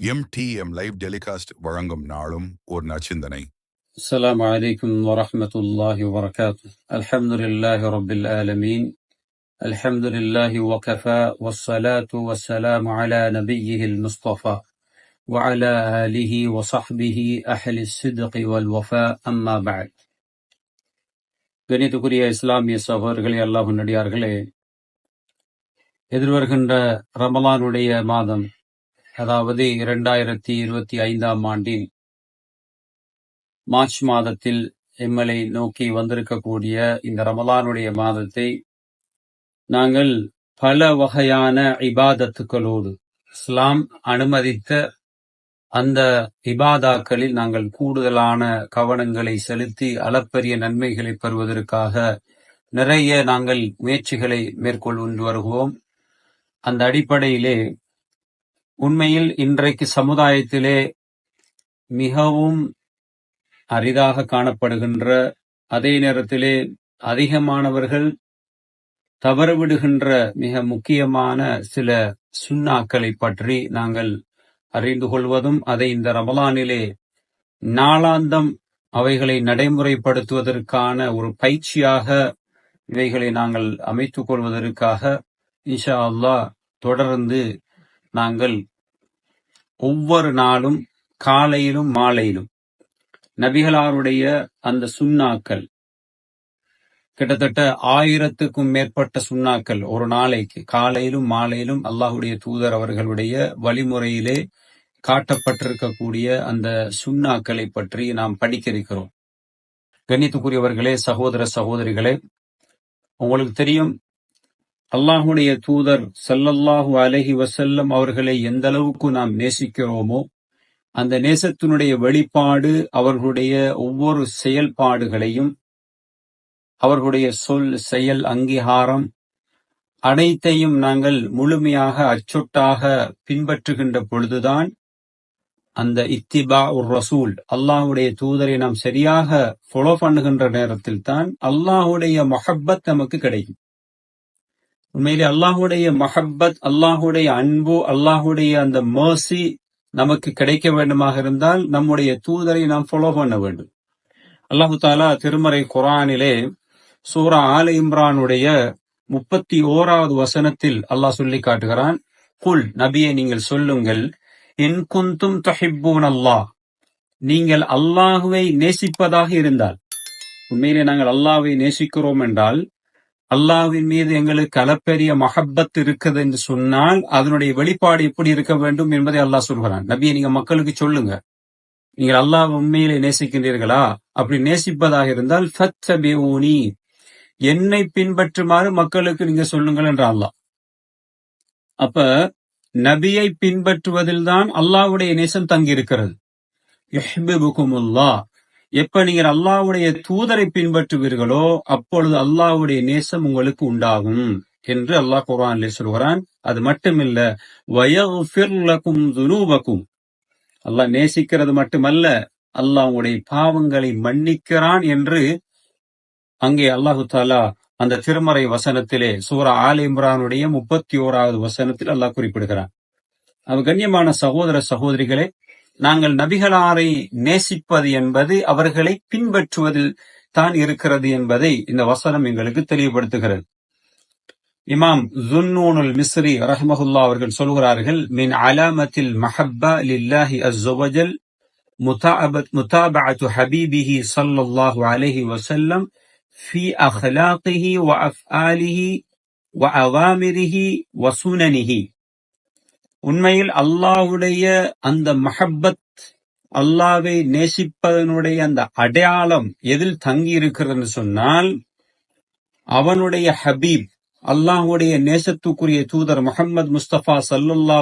MTM live telecast வழங்கும் நாளும் ஒரு நச்சிந்தனை السلام عليكم ورحمة الله وبركاته الحمد لله رب العالمين الحمد لله وكفى والصلاة والسلام على نبيه المصطفى وعلى آله وصحبه أهل الصدق والوفاء أما بعد கணித்துக்குரிய இஸ்லாமிய சகோதரர்களே அல்லாஹ் நடிகார்களே எதிர்வருகின்ற ரமலானுடைய மாதம் அதாவது இரண்டாயிரத்தி இருபத்தி ஐந்தாம் ஆண்டில் மார்ச் மாதத்தில் எம்எல்ஏ நோக்கி வந்திருக்கக்கூடிய இந்த ரமலானுடைய மாதத்தை நாங்கள் பல வகையான இபாதத்துக்களோடு இஸ்லாம் அனுமதித்த அந்த இபாதாக்களில் நாங்கள் கூடுதலான கவனங்களை செலுத்தி அளப்பரிய நன்மைகளை பெறுவதற்காக நிறைய நாங்கள் முயற்சிகளை மேற்கொண்டு வருகிறோம். அந்த அடிப்படையிலே உண்மையில் இன்றைக்கு சமுதாயத்திலே மிகவும் அரிதாக காணப்படுகின்ற அதே நேரத்திலே அதிகமானவர்கள் தவறவிடுகின்ற மிக முக்கியமான சில சுண்ணாக்களை பற்றி நாங்கள் அறிந்து கொள்வதும் அதை இந்த ரமலானிலே நாளாந்தம் அவைகளை நடைமுறைப்படுத்துவதற்கான ஒரு பயிற்சியாக இவைகளை நாங்கள் அமைத்துக் கொள்வதற்காக இன்ஷா அல்லாஹ் தொடர்ந்து நாங்கள் ஒவ்வொரு நாளும் காலையிலும் மாலையிலும் நபிகளாருடைய அந்த சுண்ணாக்கள் கிட்டத்தட்ட ஆயிரத்துக்கும் மேற்பட்ட சுண்ணாக்கள் ஒரு நாளைக்கு காலையிலும் மாலையிலும் அல்லாஹுடைய தூதர் அவர்களுடைய வழிமுறையிலே காட்டப்பட்டிருக்கக்கூடிய அந்த சுண்ணாக்களை பற்றி நாம் படிக்க இருக்கிறோம் கண்ணியத்துக்குரியவர்களே சகோதர சகோதரிகளே உங்களுக்கு தெரியும் அல்லாஹுடைய தூதர் சல்லல்லாஹு அலஹி வசல்லம் அவர்களை எந்த அளவுக்கு நாம் நேசிக்கிறோமோ அந்த நேசத்தினுடைய வெளிப்பாடு அவர்களுடைய ஒவ்வொரு செயல்பாடுகளையும் அவர்களுடைய சொல் செயல் அங்கீகாரம் அனைத்தையும் நாங்கள் முழுமையாக அச்சொட்டாக பின்பற்றுகின்ற பொழுதுதான் அந்த இத்திபா உர் ரசூல் அல்லாஹுடைய தூதரை நாம் சரியாக ஃபாலோ பண்ணுகின்ற நேரத்தில் தான் அல்லாஹுடைய மொஹப்பத் நமக்கு கிடைக்கும். உண்மையிலே அல்லாஹுடைய மஹப்பத் அல்லாஹுடைய அன்பு அல்லாஹுடைய அந்த மர்சி நமக்கு கிடைக்க வேண்டுமாக இருந்தால் நம்முடைய தூதரை நாம் ஃபாலோ பண்ண வேண்டும். அல்லாஹு தாலா திருமறை குரானிலே சூரா ஆல இம்ரானுடைய முப்பத்தி ஓராவது வசனத்தில் அல்லாஹ் சொல்லி காட்டுகிறான். குல் நபியை நீங்கள் சொல்லுங்கள் என் குந்தும் தொஹிப்பூன் அல்லாஹ் நீங்கள் அல்லாஹுவை நேசிப்பதாக இருந்தால் உண்மையிலே நாங்கள் அல்லாஹை நேசிக்கிறோம் என்றால் அல்லாஹ்வின் மீது எங்களுக்கு அளப்பெரிய மஹப்பத் இருக்குது என்று சொன்னால் அதனுடைய வெளிப்பாடு எப்படி இருக்க வேண்டும் என்பதை அல்லாஹ் சொல்கிறான். நபியை நீங்க மக்களுக்கு சொல்லுங்க. நீங்கள் அல்லாஹ் உண்மையிலே நேசிக்கின்றீர்களா? அப்படி நேசிப்பதாக இருந்தால் என்னை பின்பற்றுமாறு மக்களுக்கு நீங்க சொல்லுங்கள் என்ற அல்லாஹ். அப்ப நபியை பின்பற்றுவதில் தான் அல்லாஹ்வுடைய நேசம் தங்கி இருக்கிறது எப்ப நீங்கள் அல்லாவுடைய தூதரை பின்பற்றுவீர்களோ அப்பொழுது அல்லாவுடைய நேசம் உங்களுக்கு உண்டாகும் என்று அல்லாஹ் குரான் சொல்கிறான். அது மட்டுமில்ல வயகும் துனூபக்கும் அல்லாஹ் நேசிக்கிறது மட்டுமல்ல அல்லாஹ் உடைய பாவங்களை மன்னிக்கிறான் என்று அங்கே அல்லாஹு தாலா அந்த திருமறை வசனத்திலே சூரா ஆல் இம்ரானுடைய முப்பத்தி ஓராவது வசனத்தில் அல்லாஹ் குறிப்பிடுகிறான். அவ கண்ணியமான சகோதர சகோதரிகளே நாங்கள் நபிகளாரை நேசிப்பது என்பது அவர்களை பின்பற்றுவதில் தான் இருக்கிறது என்பதை இந்த வசனம் எங்களுக்கு தெளிவுபடுத்துகிறது. இமாம் ஜுன்னூனுல் மிஸ்ரி ரஹமஹுல்லா அவர்கள் சொல்கிறார்கள் மின் அலாமத்தில் மஹப்பா லில்லாஹி அஸ்வஜல் முதாபத்து ஹபீபிஹி சல்லாஹு அலஹி வசல்லம் ஃபி அஹ்லாக்கிஹி வ அஃஆலிஹி வ அவாமிரிஹி வசுனனிஹி உண்மையில் அல்லாஹுடைய அந்த மஹப்பத் அல்லாவை நேசிப்பதனுடைய அந்த அடையாளம் எதில் தங்கி இருக்கிறது சொன்னால் அவனுடைய ஹபீப் அல்லாஹுடைய நேசத்துக்குரிய தூதர் முகமது முஸ்தபா சல்லுல்லா